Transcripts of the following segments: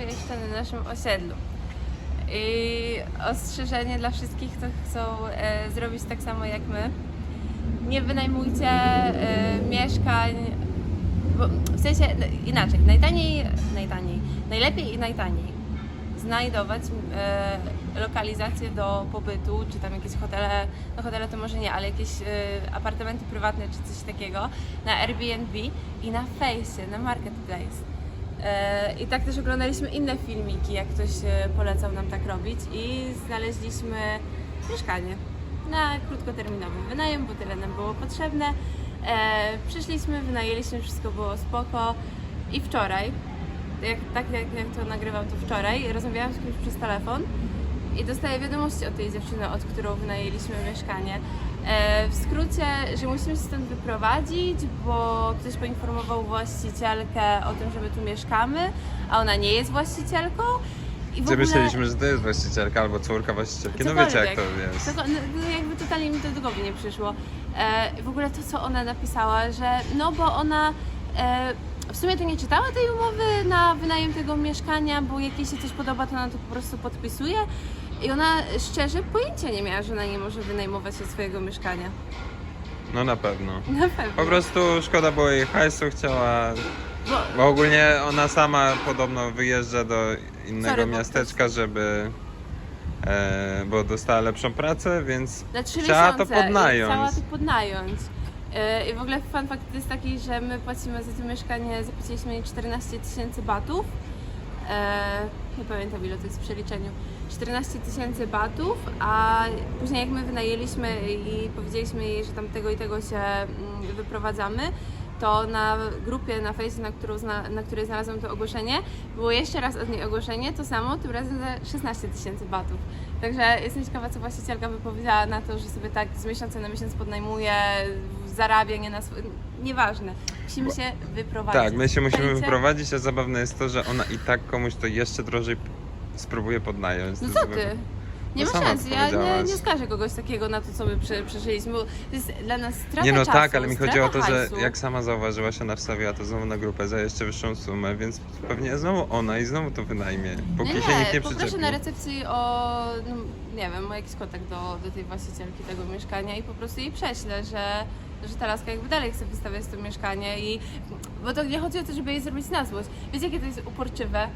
jeszcze na naszym osiedlu. I ostrzeżenie dla wszystkich, kto chcą e, zrobić tak samo jak my. Nie wynajmujcie e, mieszkań, bo w sensie no, inaczej, najtaniej, najtaniej, najlepiej i najtaniej znajdować e, lokalizacje do pobytu, czy tam jakieś hotele, no hotele to może nie, ale jakieś e, apartamenty prywatne czy coś takiego na Airbnb i na Face, na Marketplace. E, I tak też oglądaliśmy inne filmiki, jak ktoś e, polecał nam tak robić i znaleźliśmy mieszkanie na krótkoterminowy wynajem, bo tyle nam było potrzebne. E, przyszliśmy, wynajęliśmy, wszystko było spoko i wczoraj, jak, tak jak, jak to nagrywam to wczoraj, rozmawiałam z kimś przez telefon i dostaję wiadomości od tej dziewczyny, od którą wynajęliśmy mieszkanie. E, w skrócie, że musimy się stąd wyprowadzić, bo ktoś poinformował właścicielkę o tym, że my tu mieszkamy, a ona nie jest właścicielką. I w ogóle... myśleliśmy, że to jest właścicielka albo córka właścicielki? No wiecie jak to jest. Tylko, no, jakby totalnie mi to do głowy nie przyszło. E, w ogóle to, co ona napisała, że no bo ona e, w sumie to nie czytała tej umowy na wynajem tego mieszkania, bo jak jej się coś podoba, to ona to po prostu podpisuje. I ona szczerze pojęcia nie miała, że ona nie może wynajmować się swojego mieszkania. No na pewno. Na pewno. Po prostu szkoda było jej hajsu, chciała... Bo, Bo ogólnie ona sama podobno wyjeżdża do innego Sorry, bo miasteczka, żeby... E, bo dostała lepszą pracę, więc na trzy chciała to i podnająć. Chciała to podnająć. I w ogóle fun fact jest taki, że my płacimy za to mieszkanie, zapłaciliśmy jej 14 tysięcy batów. E, nie pamiętam ile to jest w przeliczeniu. 14 tysięcy batów, a później jak my wynajęliśmy i powiedzieliśmy jej, że tam tego i tego się mm, wyprowadzamy, to na grupie na Face, na, którą na której znalazłam to ogłoszenie, było jeszcze raz od niej ogłoszenie, to samo, tym razem za 16 tysięcy batów. Także jestem ciekawa, co właścicielka by powiedziała na to, że sobie tak z miesiąca na miesiąc podnajmuje, zarabia, nie na swój... Nieważne. Musimy się wyprowadzić. Tak, my się musimy wyprowadzić, a zabawne jest to, że ona i tak komuś to jeszcze drożej spróbuje podnająć. No co ty? Nie No ma szans, ja nie, nie skażę kogoś takiego na to, co my prze, przeżyliśmy, bo to jest dla nas strata Nie no czasu, tak, ale mi chodziło o to, że hajsu. jak sama zauważyła się, ona wstawiła to znowu na grupę za jeszcze wyższą sumę, więc pewnie znowu ona i znowu to wynajmie, póki nie, się nikt nie poproszę przyczepi. na recepcji o, no, nie wiem, o jakiś kontakt do, do tej właścicielki tego mieszkania i po prostu jej prześlę, że, że ta laska jakby dalej chce wystawiać to mieszkanie i, bo to nie chodzi o to, żeby jej zrobić na złość. Wiecie, jakie to jest uporczywe?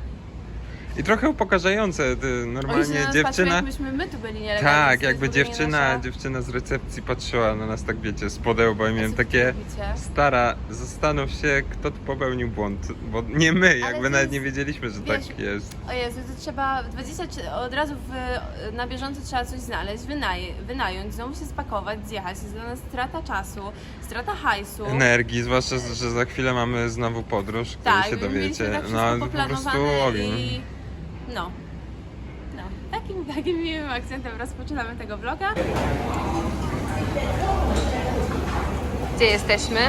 I trochę upokarzające, ty, Oni się normalnie nas dziewczyna... jakbyśmy my tu byli nielegalni. Tak, to jest jakby w ogóle nie dziewczyna, nasza- dziewczyna z recepcji patrzyła na nas tak wiecie, z podełba i miałem co wy takie robicie? stara, zastanów się kto tu popełnił błąd, bo nie my, jakby to nawet jest- nie wiedzieliśmy, że wiesz, tak jest. O Jezu, to trzeba 20, czy- od razu w, na bieżąco trzeba coś znaleźć, wynaj, wynająć, znowu się spakować, zjechać. Jest dla nas strata czasu, strata hajsu. Energii, zwłaszcza, że za chwilę mamy znowu podróż, której tak, się my mieliśmy dowiecie. tak wszystko No po prostu ogień. i no. No, takim, takim miłym akcentem rozpoczynamy tego vloga. Gdzie jesteśmy?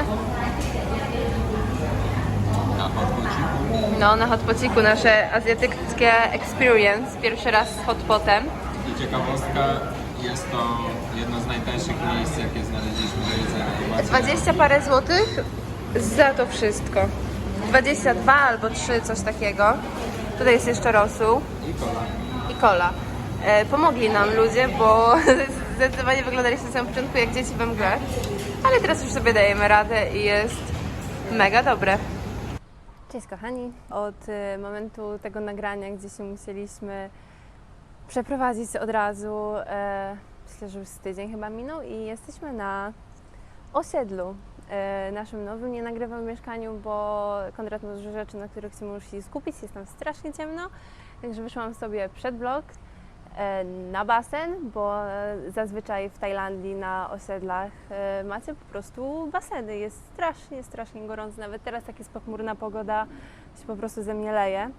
No, na hotpociku nasze azjatyckie experience. Pierwszy raz z hotpotem. I ciekawostka, jest to jedno z najtańszych miejsc, jakie znaleźliśmy do jedzenia. Macie 20 parę złotych za to wszystko. 22 albo 3, coś takiego. Tutaj jest jeszcze rosół I kola. i cola. E, pomogli nam ludzie, bo zdecydowanie wyglądaliśmy na samym początku jak dzieci we mgle. Ale teraz już sobie dajemy radę i jest mega dobre. Cześć kochani. Od e, momentu tego nagrania, gdzie się musieliśmy przeprowadzić od razu, e, myślę, że już z tydzień chyba minął i jesteśmy na osiedlu naszym nowym. Nie nagrywam w mieszkaniu, bo Konrad ma dużo rzeczy, na których się musi skupić. Jest tam strasznie ciemno, także wyszłam sobie przed blok e, na basen, bo e, zazwyczaj w Tajlandii na osiedlach e, macie po prostu baseny. Jest strasznie, strasznie gorąco. Nawet teraz jak jest pochmurna pogoda, się po prostu ze mnie leje.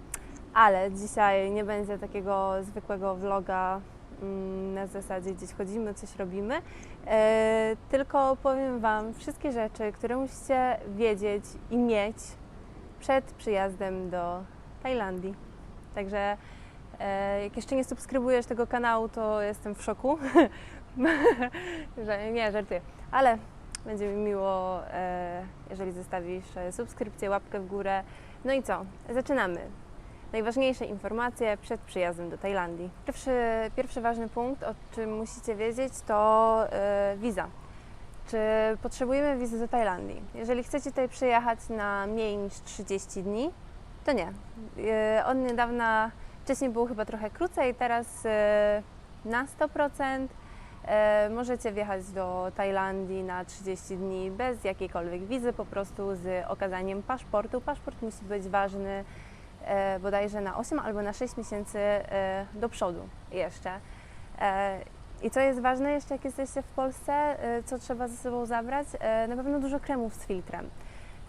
Ale dzisiaj nie będzie takiego zwykłego vloga na zasadzie gdzieś chodzimy, coś robimy, e, tylko powiem Wam wszystkie rzeczy, które musicie wiedzieć i mieć przed przyjazdem do Tajlandii. Także e, jak jeszcze nie subskrybujesz tego kanału, to jestem w szoku. Nie, żartuję. Ale będzie mi miło, e, jeżeli zostawisz subskrypcję, łapkę w górę. No i co? Zaczynamy. Najważniejsze informacje przed przyjazdem do Tajlandii. Pierwszy, pierwszy ważny punkt, o czym musicie wiedzieć, to e, wiza. Czy potrzebujemy wizy do Tajlandii? Jeżeli chcecie tutaj przyjechać na mniej niż 30 dni, to nie. E, Od niedawna, wcześniej było chyba trochę krócej, teraz e, na 100%. E, Możecie wjechać do Tajlandii na 30 dni bez jakiejkolwiek wizy, po prostu z okazaniem paszportu. Paszport musi być ważny bodajże na 8 albo na 6 miesięcy e, do przodu jeszcze. E, I co jest ważne jeszcze, jak jesteście w Polsce, e, co trzeba ze sobą zabrać? E, Na pewno dużo kremów z filtrem.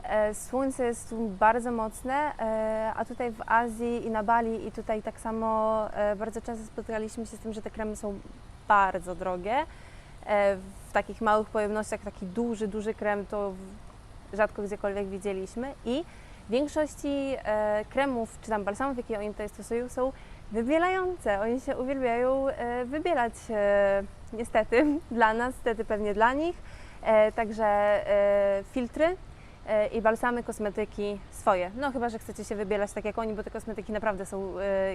E, Słońce jest tu bardzo mocne, e, a tutaj w Azji i na Bali i tutaj tak samo e, bardzo często spotkaliśmy się z tym, że te kremy są bardzo drogie. E, W takich małych pojemnościach taki duży, duży krem to rzadko gdziekolwiek widzieliśmy i większości e, kremów czy tam balsamów, jakie oni tutaj stosują, są wybielające. Oni się uwielbiają e, wybielać e, niestety dla nas, niestety pewnie dla nich. Także filtry i balsamy, kosmetyki swoje. No chyba, że chcecie się wybielać tak jak oni, bo te kosmetyki naprawdę są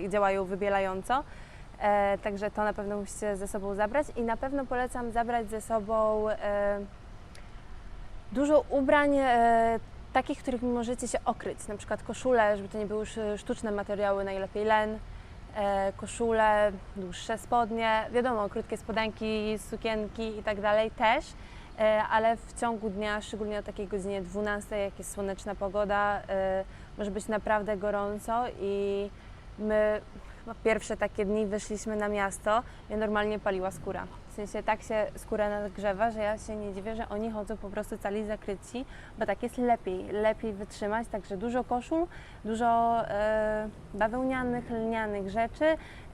działają wybielająco. Także to na pewno musicie ze sobą zabrać i na pewno polecam zabrać ze sobą dużo ubrań takich, których możecie się okryć, na przykład koszule, żeby to nie były sz- sztuczne materiały, najlepiej len, e, koszule, dłuższe spodnie, wiadomo, krótkie spodenki, sukienki i tak dalej też, e, ale w ciągu dnia, szczególnie o takiej godzinie 12, jak jest słoneczna pogoda, e, może być naprawdę gorąco i my pierwsze takie dni wyszliśmy na miasto, ja normalnie paliła skóra. W sensie tak się skóra nagrzewa, że ja się nie dziwię, że oni chodzą po prostu cali zakryci, bo tak jest lepiej, lepiej wytrzymać, także dużo koszul, dużo e, bawełnianych, lnianych rzeczy,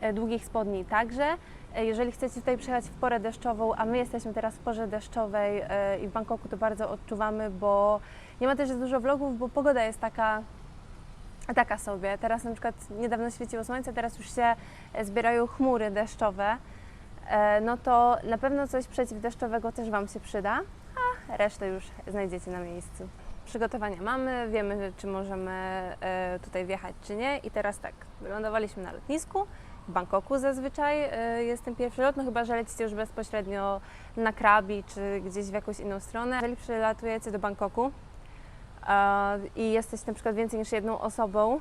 e, długich spodni także. E, Jeżeli chcecie tutaj przyjechać w porę deszczową, a my jesteśmy teraz w porze deszczowej e, i w Bangkoku to bardzo odczuwamy, bo nie ma też dużo vlogów, bo pogoda jest taka taka sobie. Teraz na przykład niedawno świeciło słońce, teraz już się e, zbierają chmury deszczowe. E, No to na pewno coś przeciwdeszczowego też Wam się przyda, a resztę już znajdziecie na miejscu. Przygotowania mamy, wiemy czy możemy e, tutaj wjechać czy nie i teraz tak, wylądowaliśmy na lotnisku. W Bangkoku zazwyczaj e, jest ten pierwszy lot, no chyba, że lecicie już bezpośrednio na Krabi czy gdzieś w jakąś inną stronę. Jeżeli przylatujecie do Bangkoku, i jesteś na przykład więcej niż jedną osobą,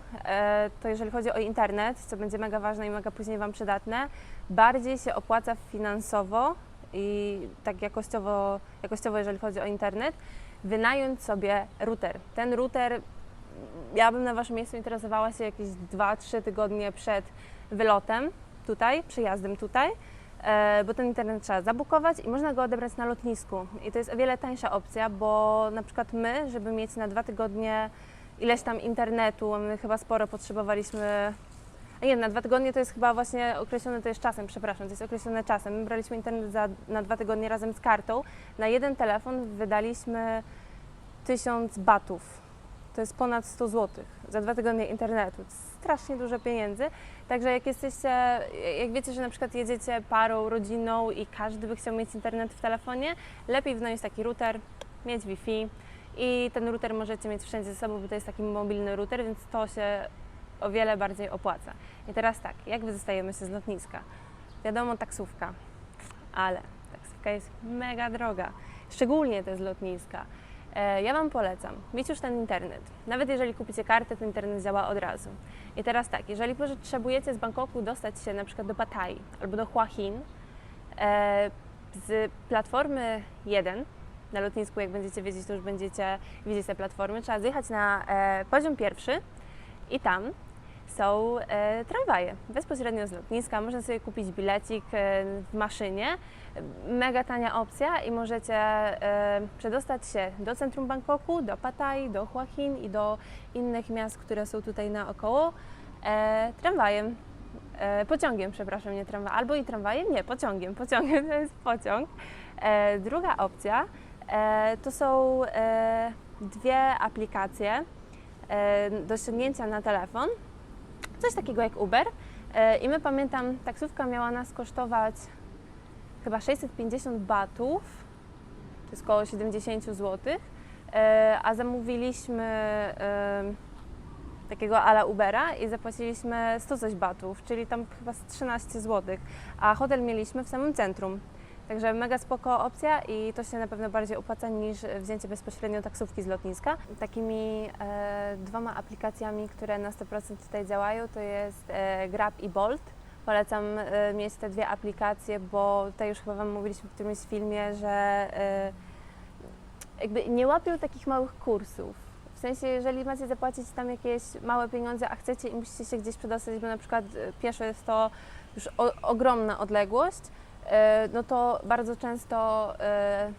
to jeżeli chodzi o internet, co będzie mega ważne i mega później Wam przydatne, bardziej się opłaca finansowo i tak jakościowo, jakościowo jeżeli chodzi o internet, wynająć sobie router. Ten router, ja bym na Waszym miejscu interesowała się jakieś 2-3 tygodnie przed wylotem tutaj, przyjazdem tutaj, e, bo ten internet trzeba zabukować i można go odebrać na lotnisku. I to jest o wiele tańsza opcja, bo na przykład my, żeby mieć na dwa tygodnie ileś tam internetu, my chyba sporo potrzebowaliśmy. A nie, na dwa tygodnie to jest chyba właśnie określone, to jest czasem, przepraszam, to jest określone czasem. My braliśmy internet za, na dwa tygodnie razem z kartą. Na jeden telefon wydaliśmy 1000 batów. To jest ponad 100 zł za dwa tygodnie internetu. Strasznie dużo pieniędzy. Także jak jesteście, jak wiecie, że na przykład jedziecie parą, rodziną i każdy by chciał mieć internet w telefonie, lepiej wnająć taki router, mieć Wi-Fi i ten router możecie mieć wszędzie ze sobą, bo to jest taki mobilny router, więc to się o wiele bardziej opłaca. I teraz tak, jak wydostajemy się z lotniska? Wiadomo, taksówka, ale taksówka jest mega droga, szczególnie te z lotniska. E, Ja Wam polecam mieć już ten internet. Nawet jeżeli kupicie kartę, to internet działa od razu. I teraz tak, jeżeli potrzebujecie z Bangkoku dostać się na przykład do Pattaya albo do Hua Hin, e, z platformy 1 na lotnisku, jak będziecie wiedzieć, to już będziecie widzieć te platformy, trzeba zjechać na e, poziom pierwszy i tam są e, tramwaje. Bezpośrednio z lotniska można sobie kupić bilecik e, w maszynie. Mega tania opcja i możecie e, przedostać się do centrum Bangkoku, do Pattaya, do Hua Hin i do innych miast, które są tutaj naokoło e, tramwajem. E, pociągiem, przepraszam, nie tramwajem, albo i tramwajem, nie, pociągiem, pociągiem to jest pociąg. E, druga opcja e, to są e, dwie aplikacje e, do ściągnięcia na telefon coś takiego jak Uber. E, I my pamiętam, taksówka miała nas kosztować chyba 650 batów, to jest około 70 zł, a zamówiliśmy e, takiego ala Ubera i zapłaciliśmy 100 coś batów, czyli tam chyba z 13 zł, a hotel mieliśmy w samym centrum. Także mega spoko opcja i to się na pewno bardziej opłaca niż wzięcie bezpośrednio taksówki z lotniska. Takimi e, dwoma aplikacjami, które na 100% tutaj działają, to jest e, Grab i Bolt. Polecam e, mieć te dwie aplikacje, bo tutaj już chyba Wam mówiliśmy w którymś filmie, że e, jakby nie łapią takich małych kursów. W sensie, jeżeli macie zapłacić tam jakieś małe pieniądze, a chcecie i musicie się gdzieś przedostać, bo na przykład e, pieszo jest to już o, ogromna odległość, no to bardzo często e,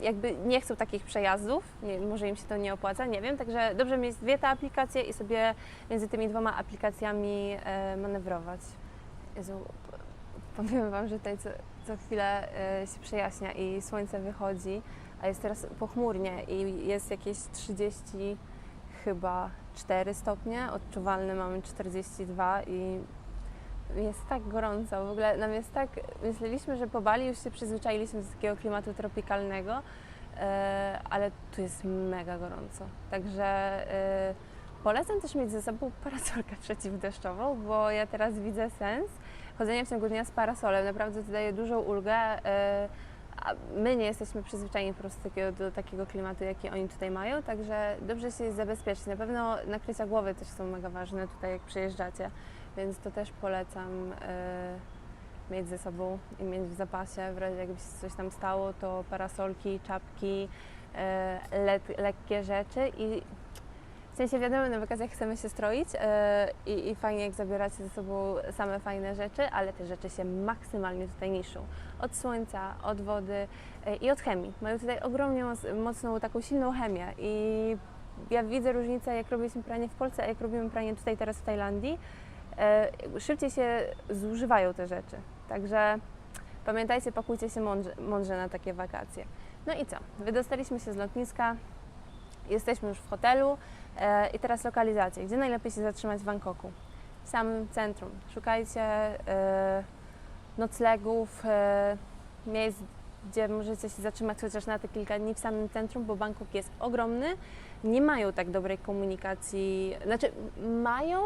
jakby nie chcą takich przejazdów, nie, może im się to nie opłaca, nie wiem, także dobrze mieć dwie te aplikacje i sobie między tymi dwoma aplikacjami e, manewrować. Jezu, powiem Wam, że tutaj co, co chwilę e, się przejaśnia i słońce wychodzi, a jest teraz pochmurnie i jest jakieś 30 chyba 4 stopnie, odczuwalne mamy 42 i jest tak gorąco, w ogóle nam jest tak, myśleliśmy, że po Bali już się przyzwyczailiśmy do takiego klimatu tropikalnego, e, ale tu jest mega gorąco, także e, polecam też mieć ze sobą parasolkę przeciwdeszczową, bo ja teraz widzę sens chodzenia w ciągu dnia z parasolem, naprawdę to daje dużą ulgę, e, a my nie jesteśmy przyzwyczajeni po prostu takiego, do takiego klimatu, jaki oni tutaj mają, także dobrze się jest zabezpieczyć. Na pewno nakrycia głowy też są mega ważne tutaj, jak przyjeżdżacie, więc to też polecam e, mieć ze sobą i mieć w zapasie, w razie jakby się coś tam stało, to parasolki, czapki, e, let, lekkie rzeczy i w sensie wiadomo, na wakacjach chcemy się stroić e, i, fajnie jak zabieracie ze sobą same fajne rzeczy, ale te rzeczy się maksymalnie tutaj niszczą. Od słońca, od wody e, i od chemii. Mają tutaj ogromnie moc, mocną, taką silną chemię i ja widzę różnicę, jak robiliśmy pranie w Polsce, a jak robimy pranie tutaj teraz w Tajlandii. E, szybciej się zużywają te rzeczy. Także pamiętajcie, pakujcie się mądrze, mądrze na takie wakacje. No i co? Wydostaliśmy się z lotniska, jesteśmy już w hotelu i teraz lokalizacja. Gdzie najlepiej się zatrzymać w Bangkoku? W samym centrum. Szukajcie e, noclegów, e, miejsc, gdzie możecie się zatrzymać chociaż na te kilka dni w samym centrum, bo Bangkok jest ogromny. Nie mają tak dobrej komunikacji, znaczy mają,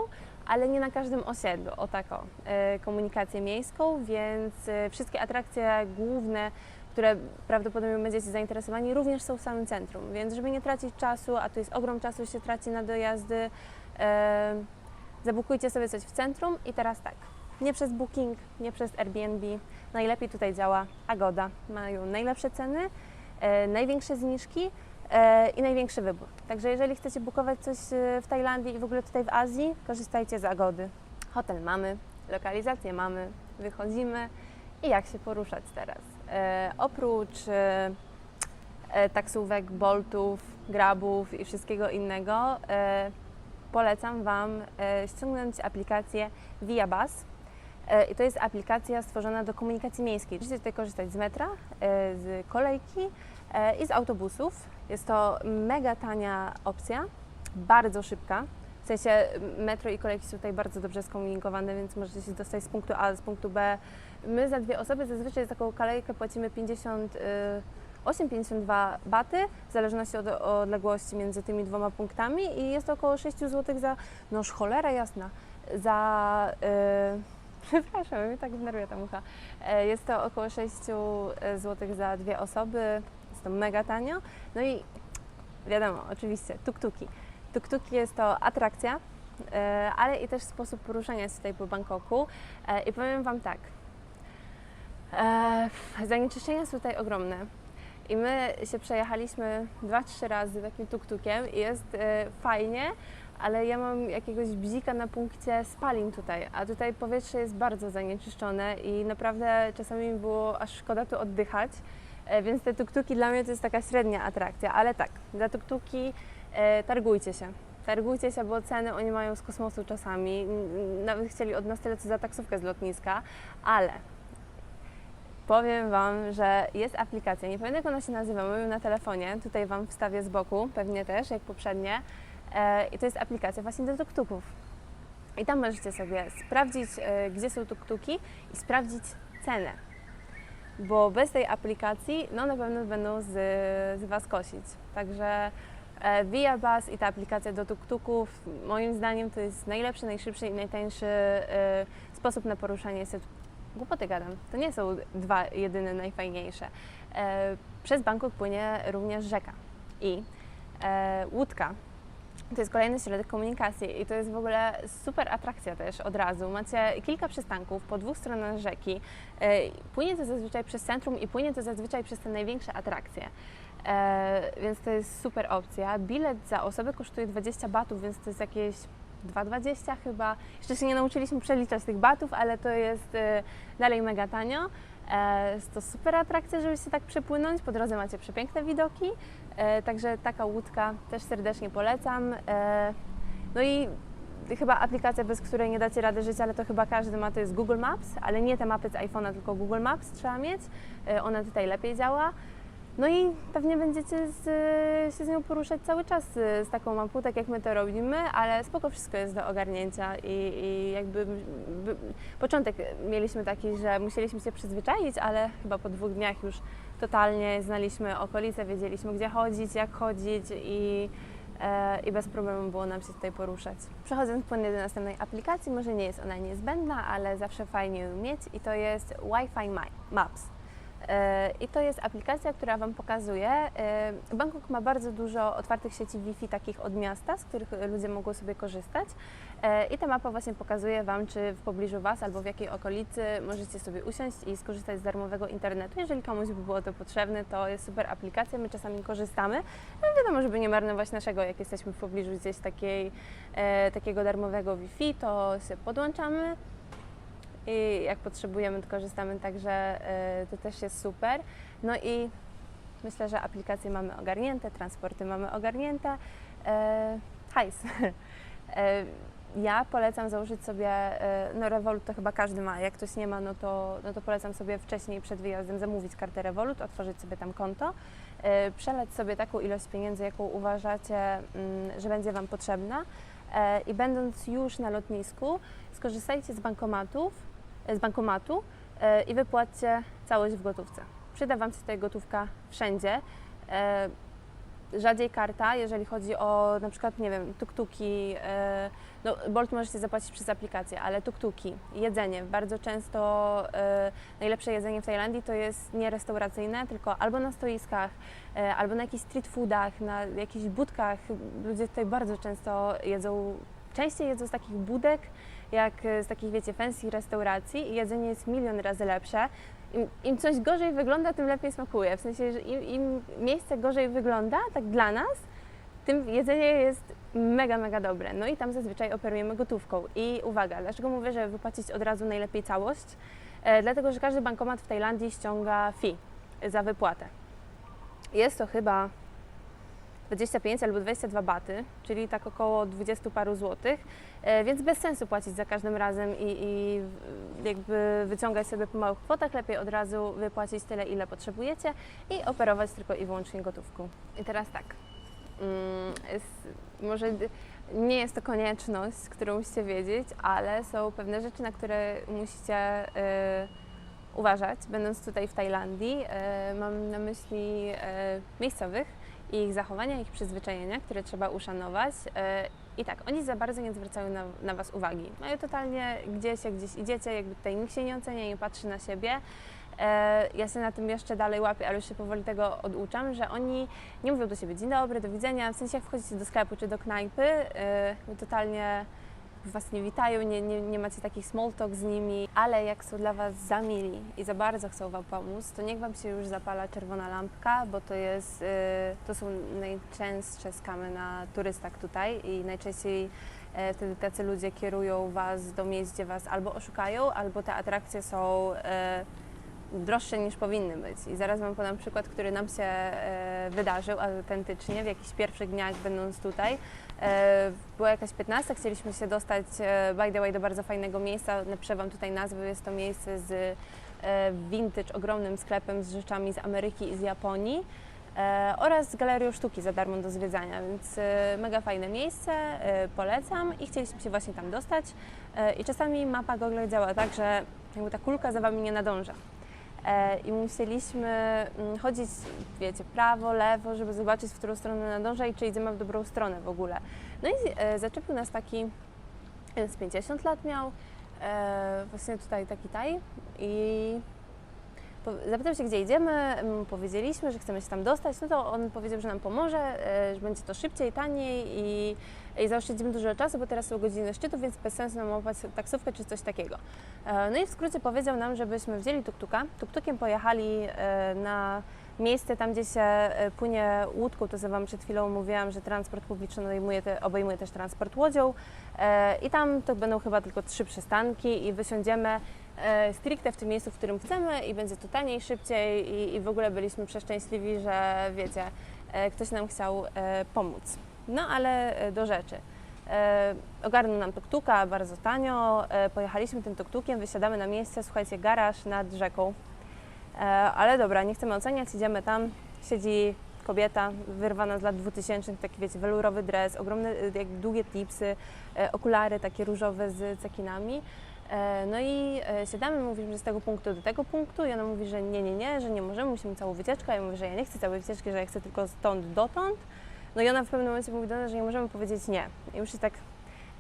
ale nie na każdym osiedlu, o tako, e, komunikację miejską, więc e, wszystkie atrakcje główne, które prawdopodobnie będziecie zainteresowani, również są w samym centrum, więc żeby nie tracić czasu, a tu jest ogrom czasu się traci na dojazdy, e, zabukujcie sobie coś w centrum i teraz tak, nie przez Booking, nie przez Airbnb, najlepiej tutaj działa Agoda, mają najlepsze ceny, e, największe zniżki, e, i największy wybór. Także jeżeli chcecie bukować coś e, w Tajlandii i w ogóle tutaj w Azji, korzystajcie z Agody. Hotel mamy, lokalizację mamy, wychodzimy i jak się poruszać teraz. E, oprócz e, e, taksówek, boltów, grabów i wszystkiego innego, polecam Wam ściągnąć aplikację Via Bus. E, I to jest aplikacja stworzona do komunikacji miejskiej. Możecie tutaj korzystać z metra, z kolejki i z autobusów. Jest to mega tania opcja, bardzo szybka. W sensie metro i kolejki są tutaj bardzo dobrze skomunikowane, więc możecie się dostać z punktu A do punktu B. My za dwie osoby zazwyczaj za taką kolejkę płacimy 50, y, 8,52 baty, w zależności od odległości między tymi dwoma punktami i jest to około 6 zł za, noż cholera jasna, za... y, Przepraszam, mnie tak denerwuje ta mucha. E, Jest to około 6 zł za dwie osoby. Jest to mega tanio. No i wiadomo, oczywiście, tuktuki. Tuktuki jest to atrakcja, e, ale i też sposób poruszania się tutaj po Bangkoku. E, I powiem Wam tak, e, zanieczyszczenia są tutaj ogromne. I my się przejechaliśmy dwa, trzy razy takim tuktukiem i jest e, fajnie, ale ja mam jakiegoś bzika na punkcie spalin tutaj, a tutaj powietrze jest bardzo zanieczyszczone i naprawdę czasami mi było aż szkoda tu oddychać, e, więc te tuktuki dla mnie to jest taka średnia atrakcja, ale tak, za tuktuki e, targujcie się. Targujcie się, bo ceny oni mają z kosmosu czasami. Nawet chcieli od nas tyle co za taksówkę z lotniska, ale powiem Wam, że jest aplikacja, nie pamiętam jak ona się nazywa, mamy na telefonie, tutaj Wam wstawię z boku, pewnie też, jak poprzednie. E, I to jest aplikacja właśnie do tuktuków. I tam możecie sobie sprawdzić, e, gdzie są tuktuki i sprawdzić cenę. Bo bez tej aplikacji, no na pewno będą z, z Was kosić. Także E, Via Bus i ta aplikacja do tuk-tuków, moim zdaniem to jest najlepszy, najszybszy i najtańszy sposób na poruszanie się. Głupoty gadam, to nie są dwa jedyne najfajniejsze. E, Przez Bangkok płynie również rzeka i e, łódka. To jest kolejny środek komunikacji i to jest w ogóle super atrakcja też od razu. Macie kilka przystanków po dwóch stronach rzeki. E, Płynie to zazwyczaj przez centrum i płynie to zazwyczaj przez te największe atrakcje. E, więc to jest super opcja. Bilet za osobę kosztuje 20 batów, więc to jest jakieś 2,20 chyba. Jeszcze się nie nauczyliśmy przeliczać tych batów, ale to jest e, dalej mega tanio. E, jest to super atrakcja, żeby się tak przepłynąć. Po drodze macie przepiękne widoki, e, także taka łódka też serdecznie polecam. E, no i chyba aplikacja, bez której nie dacie rady żyć, ale to chyba każdy ma, to jest Google Maps, ale nie te mapy z iPhone'a, tylko Google Maps trzeba mieć. Ona tutaj lepiej działa. No i pewnie będziecie z, się z nią poruszać cały czas y, z taką mapą, tak jak my to robimy, ale spoko wszystko jest do ogarnięcia i, i jakby by, początek mieliśmy taki, że musieliśmy się przyzwyczaić, ale chyba po dwóch dniach już totalnie znaliśmy okolice, wiedzieliśmy gdzie chodzić, jak chodzić i, e, i bez problemu było nam się tutaj poruszać. Przechodząc płynnie do następnej aplikacji, może nie jest ona niezbędna, ale zawsze fajnie ją mieć i to jest Wi-Fi Ma- Maps. E, I to jest aplikacja, która Wam pokazuje. e, Bangkok ma bardzo dużo otwartych sieci Wi-Fi takich od miasta, z których ludzie mogą sobie korzystać. E, I ta mapa właśnie pokazuje Wam, czy w pobliżu Was albo w jakiej okolicy możecie sobie usiąść i skorzystać z darmowego internetu. Jeżeli komuś by było to potrzebne, to jest super aplikacja, my czasami korzystamy. No wiadomo, żeby nie marnować naszego, jak jesteśmy w pobliżu gdzieś takiej, takiego darmowego Wi-Fi, to się podłączamy i jak potrzebujemy, to korzystamy, także e, to też jest super. No i myślę, że aplikacje mamy ogarnięte, transporty mamy ogarnięte. E, hajs. E, ja polecam założyć sobie, no Revolut to chyba każdy ma, jak ktoś nie ma, no to, no to polecam sobie wcześniej przed wyjazdem zamówić kartę Revolut, otworzyć sobie tam konto, przelać sobie taką ilość pieniędzy, jaką uważacie, mm, że będzie Wam potrzebna i będąc już na lotnisku, skorzystajcie z bankomatów, z bankomatu e, i wypłaćcie całość w gotówce. Przyda Wam się tutaj gotówka wszędzie. E, Rzadziej karta, jeżeli chodzi o na przykład, nie wiem, tuktuki, e, no Bolt możecie zapłacić przez aplikację, ale tuktuki, jedzenie. Bardzo często e, najlepsze jedzenie w Tajlandii to jest nie restauracyjne, tylko albo na stoiskach, e, albo na jakichś street foodach, na jakichś budkach. Ludzie tutaj bardzo często jedzą, częściej jedzą z takich budek, jak z takich, wiecie, fancy restauracji i jedzenie jest milion razy lepsze. Im, Im coś gorzej wygląda, tym lepiej smakuje. W sensie, że im, im miejsce gorzej wygląda, tak dla nas, tym jedzenie jest mega, mega dobre. No i tam zazwyczaj operujemy gotówką. I uwaga, dlaczego mówię, że wypłacić od razu najlepiej całość? E, dlatego, że każdy bankomat w Tajlandii ściąga fee za wypłatę. Jest to chyba 25 albo 22 baty, czyli tak około 20 paru złotych, e, więc bez sensu płacić za każdym razem i, i jakby wyciągać sobie po małych kwotach, lepiej od razu wypłacić tyle, ile potrzebujecie i operować tylko i wyłącznie gotówką. I teraz tak, mm, jest, może d- nie jest to konieczność, którą musicie wiedzieć, ale są pewne rzeczy, na które musicie e, uważać, będąc tutaj w Tajlandii. E, mam na myśli miejscowych, i ich zachowania, ich przyzwyczajenia, które trzeba uszanować. E, I tak, oni za bardzo nie zwracają na, na Was uwagi. Mają totalnie gdzieś, jak gdzieś idziecie, jakby tutaj nikt się nie ocenia, nie patrzy na siebie. E, Ja się na tym jeszcze dalej łapię, ale już się powoli tego oduczam, że oni nie mówią do siebie dzień dobry, do widzenia, w sensie jak wchodzicie do sklepu czy do knajpy, e, totalnie Was nie witają, nie, nie, nie macie takich small talk z nimi, ale jak są dla Was za mili i za bardzo chcą Wam pomóc, to niech Wam się już zapala czerwona lampka, bo to jest, y, to są najczęstsze skamy na turystach tutaj i najczęściej e, wtedy tacy ludzie kierują Was do miejsc, gdzie Was albo oszukają, albo te atrakcye są e, droższe niż powinny być. I zaraz Wam podam przykład, który nam się e, wydarzył autentycznie w jakichś pierwszych dniach będąc tutaj. E, była jakaś 15, chcieliśmy się dostać e, by the way do bardzo fajnego miejsca, napiszę Wam tutaj nazwę, jest to miejsce z e, vintage, ogromnym sklepem z rzeczami z Ameryki i z Japonii. Oraz z galerią sztuki za darmo do zwiedzania, więc mega fajne miejsce, polecam i chcieliśmy się właśnie tam dostać. I czasami mapa Google działa tak, że jakby ta kulka za Wami nie nadąża. E, i musieliśmy mm, chodzić, wiecie, prawo, lewo, żeby zobaczyć, w którą stronę nadąża i czy idziemy w dobrą stronę w ogóle. No i e, zaczepił nas taki, z 50 lat miał, e, właśnie tutaj taki taj i Zapytał się, gdzie idziemy, powiedzieliśmy, że chcemy się tam dostać, no to on powiedział, że nam pomoże, że będzie to szybciej, taniej i, i zaoszczędzimy dużo czasu, bo teraz są godziny szczytu, więc bez sensu nam łapać taksówkę czy coś takiego. E, No i w skrócie powiedział nam, żebyśmy wzięli tuktuka, tuktukiem pojechali e, na miejsce tam, gdzie się e, płynie łódką, to co Wam przed chwilą mówiłam, że transport publiczny obejmuje, te, obejmuje też transport łodzią i tam to będą chyba tylko trzy przystanki i wysiądziemy stricte w tym miejscu, w którym chcemy i będzie to taniej, szybciej i, i w ogóle byliśmy przeszczęśliwi, że wiecie, ktoś nam chciał pomóc. No ale e, do rzeczy. E, ogarnął nam tuktuka bardzo tanio, e, pojechaliśmy tym tuktukiem, wysiadamy na miejsce, słuchajcie, garaż nad rzeką. E, ale dobra, nie chcemy oceniać, idziemy tam, siedzi kobieta wyrwana z lat 2000, taki wiecie, welurowy dres, ogromne, jak długie tipsy, okulary takie różowe z cekinami. No i siadamy, mówimy, że z tego punktu do tego punktu i ona mówi, że nie, nie, nie, że nie możemy, musimy całą wycieczkę. Ja mówię, że ja nie chcę całej wycieczki, że ja chcę tylko stąd dotąd. No i ona w pewnym momencie mówi do nas, że nie możemy powiedzieć nie. I już się tak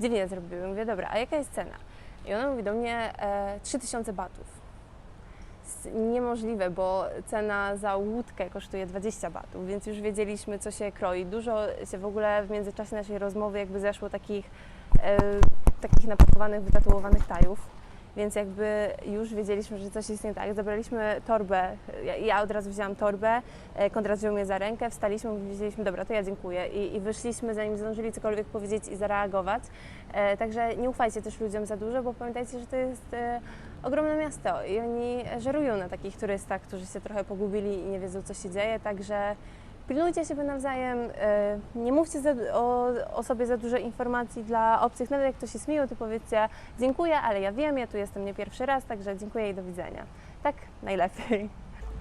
dziwnie zrobiły. Mówię, dobra, a jaka jest cena? I ona mówi do mnie e, 3000 batów. Niemożliwe, bo cena za łódkę kosztuje 20 batów, więc już wiedzieliśmy, co się kroi. Dużo się w ogóle w międzyczasie naszej rozmowy jakby zeszło takich, e, takich napakowanych, wytatuowanych tajów. Więc jakby już wiedzieliśmy, że coś jest nie tak. Zabraliśmy torbę, ja, od razu wzięłam torbę, e, Konrad wziął mnie za rękę, wstaliśmy, powiedzieliśmy, dobra, to ja dziękuję. I, i wyszliśmy, zanim zdążyli cokolwiek powiedzieć i zareagować. E, także nie ufajcie też ludziom za dużo, bo pamiętajcie, że to jest e, ogromne miasto i oni żerują na takich turystach, którzy się trochę pogubili i nie wiedzą, co się dzieje. Także pilnujcie siebie nawzajem, e, nie mówcie za, o, o sobie za dużo informacji dla obcych. Nawet jak ktoś jest miły, to powiedzcie dziękuję, ale ja wiem, ja tu jestem nie pierwszy raz, także dziękuję i do widzenia. Tak najlepiej.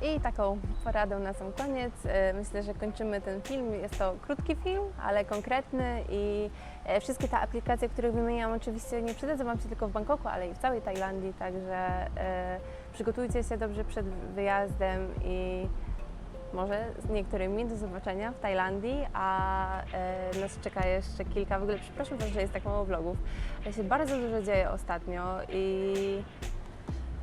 I taką poradą na sam koniec. e, Myślę, że kończymy ten film. Jest to krótki film, ale konkretny i e, wszystkie te aplikacje, których wymieniam, oczywiście nie przydadzą Wam się tylko w Bangkoku, ale i w całej Tajlandii, także przygotujcie się dobrze przed wyjazdem i może z niektórymi do zobaczenia w Tajlandii, a e, nas czeka jeszcze kilka, w ogóle przepraszam że jest tak mało vlogów, ale się bardzo dużo dzieje ostatnio i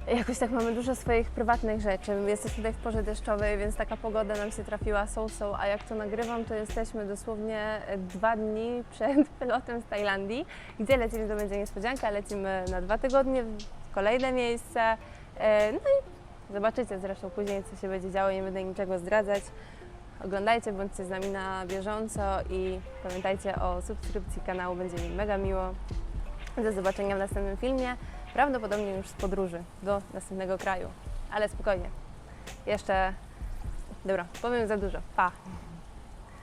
jakoś tak mamy dużo swoich prywatnych rzeczy. Jesteśmy tutaj w porze deszczowej, więc taka pogoda nam się trafiła są-są, a jak to nagrywam, to jesteśmy dosłownie dwa dni przed wylotem z Tajlandii. Gdzie lecimy, to będzie niespodzianka, lecimy na dwa tygodnie w kolejne miejsce. E, No i zobaczycie zresztą później, co się będzie działo, nie będę niczego zdradzać. Oglądajcie, bądźcie z nami na bieżąco i pamiętajcie o subskrypcji kanału, będzie mi mega miło. Do zobaczenia w następnym filmie, prawdopodobnie już z podróży do następnego kraju. Ale spokojnie. Jeszcze, dobra, powiem za dużo. Pa!